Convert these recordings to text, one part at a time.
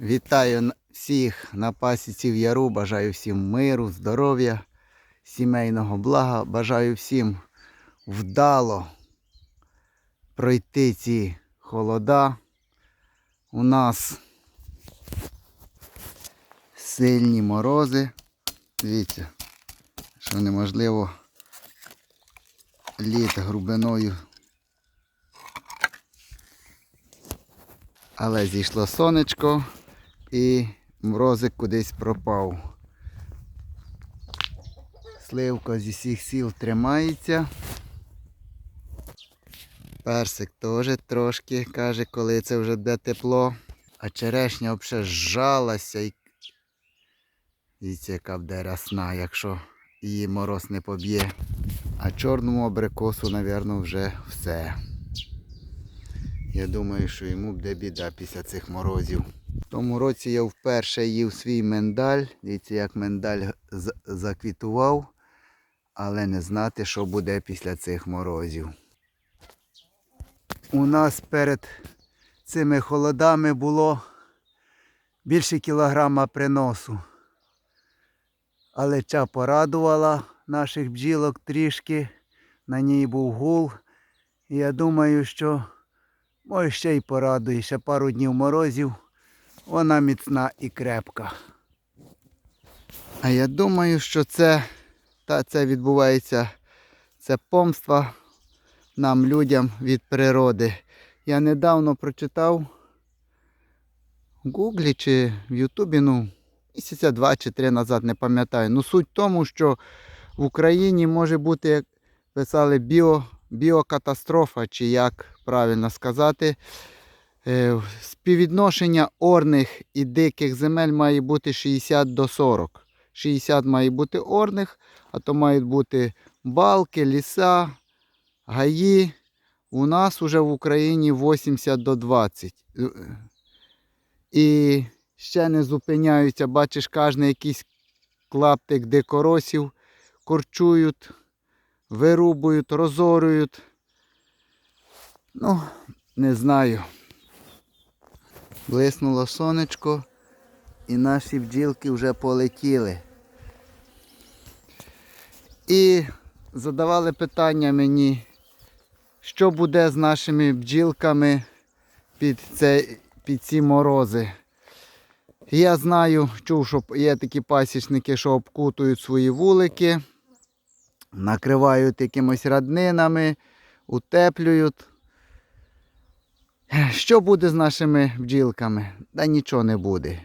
Вітаю всіх на пасіці в яру. Бажаю всім миру, здоров'я, сімейного блага. Бажаю всім вдало пройти ці холода. У нас сильні морози. Дивіться, що неможливо літ грубиною. Але зійшло сонечко і морозик кудись пропав. Сливка зі всіх сіл тримається. Персик теж трошки каже, коли це вже буде тепло. А черешня взагалі зжалася і Дивіться, яка буде рясна, якщо її мороз не поб'є. А чорному абрикосу, мабуть, вже все. Я думаю, що йому буде біда після цих морозів. В тому році я вперше їв свій миндаль. Дивіться, як миндаль заквітував, але не знати, що буде після цих морозів. У нас перед цими холодами було більше кілограма приносу. Але ця порадувала наших бджілок трішки. На ній був гул. І я думаю, що може ще й порадує, ще пару днів морозів. Вона міцна і крепка. А я думаю, що це, та це відбувається, це помства нам, людям від природи. Я недавно прочитав в Гуглі чи в Ютубі, ну, місяця два чи три назад, не пам'ятаю. Ну суть в тому, що в Україні може бути, як писали, біо, біокатастрофа, чи як правильно сказати. Е, Співвідношення орних і диких земель має бути 60 до 40. 60 має бути орних, а то мають бути балки, ліса, гаї. У нас уже в Україні 80 до 20. Е, І ще не зупиняються, бачиш, кожен якийсь клаптик дикоросів корчують, вирубують, розорюють. Ну, не знаю. Блиснуло сонечко і наші бджілки вже полетіли. І задавали питання мені, що буде з нашими бджілками під, це, під ці морози. Я знаю, чув, що є такі пасічники, що обкутують свої вулики, накривають якимось раднинами, утеплюють. Що буде з нашими бджілками? Та нічого не буде.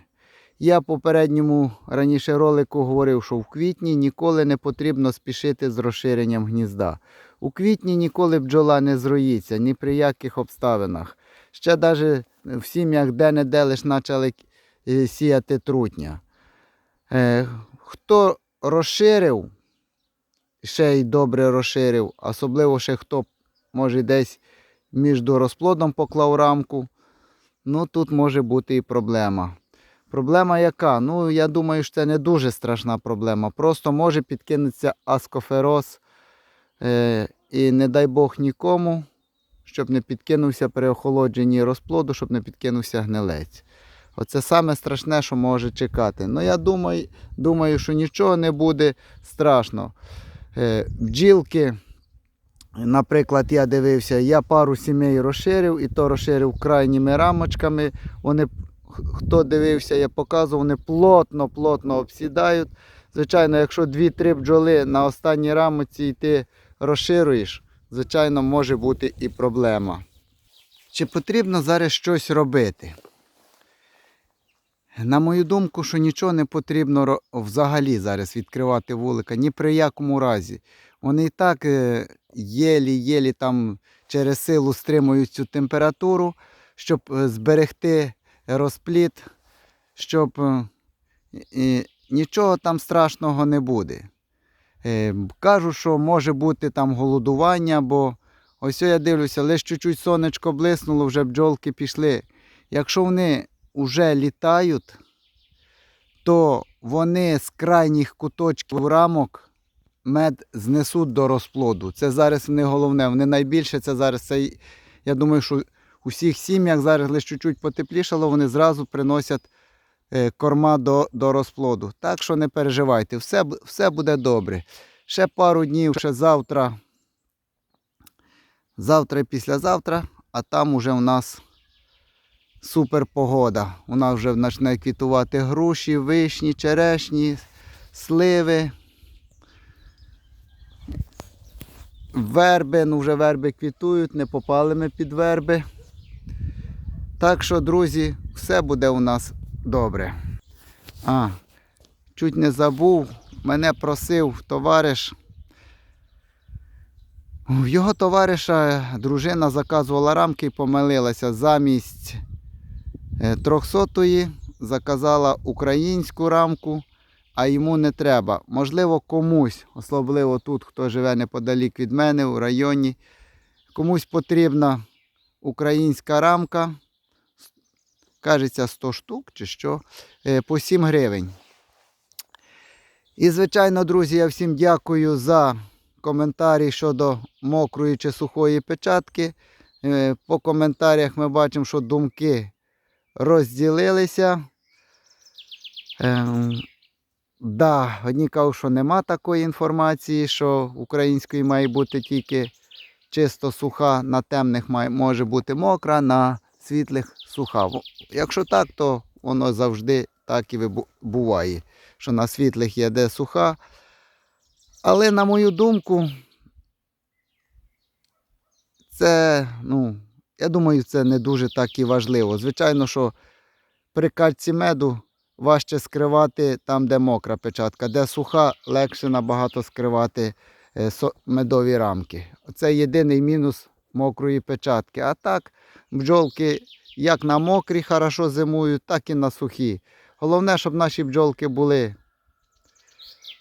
Я в попередньому раніше ролику говорив, що в квітні ніколи не потрібно спішити з розширенням гнізда. У квітні ніколи бджола не зроїться, ні при яких обставинах. Ще навіть в сім'ях де-не-де лиш почали е, сіяти трутня. Е, Хто розширив, ще й добре розширив, особливо ще хто може десь між розплодом поклав рамку, ну тут може бути і проблема. Проблема яка? Ну, я думаю, що це не дуже страшна проблема. Просто може підкинутися аскофероз. Е, і не дай Бог нікому, щоб не підкинувся при охолодженні розплоду, щоб не підкинувся гнилець. Оце саме страшне, що може чекати. Ну, я думаю, думаю, що нічого не буде страшно. Е, бджілки, наприклад, я дивився, я пару сімей розширив, і то розширив крайніми рамочками. Вони, хто дивився, я показував, вони плотно-плотно обсідають. Звичайно, якщо 2-3 бджоли на останній рамоці і ти розшируєш, звичайно, може бути і проблема. Чи потрібно зараз щось робити? На мою думку, що нічого не потрібно взагалі зараз відкривати вулика, ні при якому разі. Вони і так е, єлі-єлі там через силу стримують цю температуру, щоб е, зберегти розплід, щоб е, і нічого там страшного не буде. Е, Кажу, що може бути там голодування, бо ось я дивлюся, лише чуть-чуть сонечко блиснуло, вже бджолки пішли. Якщо вони вже літають, то вони з крайніх куточків рамок мед знесуть до розплоду. Це зараз не головне. Вони найбільше це зараз. Це, я думаю, що у всіх сім'ях зараз лише чуть-чуть потеплішало, вони зразу приносять е, корма до, до розплоду. Так що не переживайте, все, все буде добре. Ще пару днів, ще завтра. Завтра і післязавтра, а там уже у нас супер погода. У нас вже почне квітувати груші, вишні, черешні, сливи. Верби, ну вже верби квітують, не попали ми під верби. Так що, друзі, все буде у нас добре. А, чуть не забув, мене просив товариш. В його товариша дружина заказувала рамки і помилилася. Замість 300-ї заказала українську рамку, а йому не треба. Можливо, комусь, особливо тут, хто живе неподалік від мене у районі, комусь потрібна українська рамка. Кажеться, 100 штук чи що, е, по 7 гривень. І, звичайно, друзі, я всім дякую за коментарі щодо мокрої чи сухої печатки. Е, По коментарях ми бачимо, що думки розділилися. Да, одні кажуть, що нема такої інформації, що української має бути тільки чисто суха, на темних може бути мокра, на світлих суха. Якщо так, то воно завжди так і буває, що на світлих є де суха. Але на мою думку, це, ну, я думаю, це не дуже так і важливо. Звичайно, що при кальці меду важче скривати там, де мокра печатка, де суха, легше набагато скривати е, медові рамки. Це єдиний мінус мокрої печатки. А так, бджолки як на мокрі хорошо зимують, так і на сухі. Головне, щоб наші бджолки були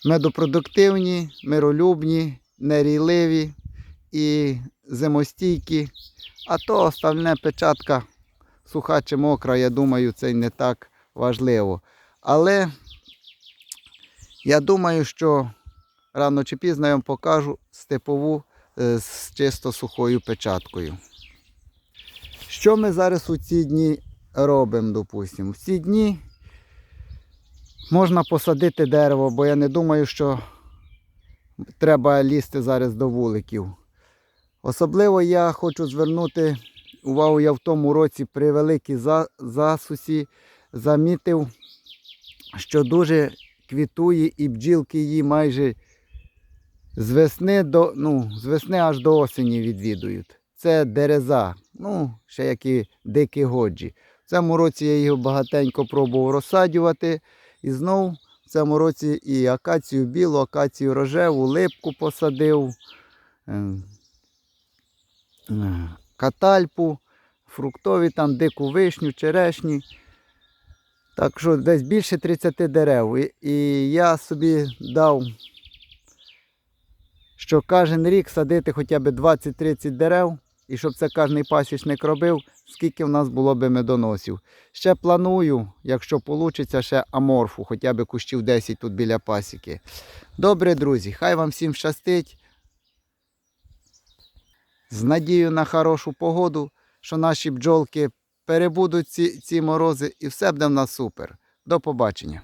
медопродуктивні, миролюбні, нерійливі і зимостійкі. А то остальне печатка суха чи мокра, я думаю, це не так важливо. Але я думаю, що рано чи пізно я вам покажу степову е, з чисто сухою печаткою. Що ми зараз у ці дні робимо, допустимо? В ці дні можна посадити дерево, бо я не думаю, що треба лізти зараз до вуликів. Особливо я хочу звернути увагу, я в тому році при великій засусі замітив, що дуже квітує і бджілки її майже з весни, до, ну, з весни аж до осені відвідують. Це дереза, ну, ще як і дикі годжі. В цьому році я його багатенько пробував розсаджувати. І знов в цьому році і акацію білу, акацію рожеву, липку посадив, е, е, катальпу, фруктові, там дику вишню, черешні. Так що десь більше 30 дерев. І, і я собі дав, що кожен рік садити хоча б 20-30 дерев, і щоб це кожен пасічник робив, скільки в нас було би медоносів. Ще планую, якщо вийде, ще аморфу, хоча б кущів 10 тут біля пасіки. Добре, друзі, хай вам всім щастить. З надією на хорошу погоду, що наші бджолки перебудуть ці, ці морози і все буде в нас супер. До побачення.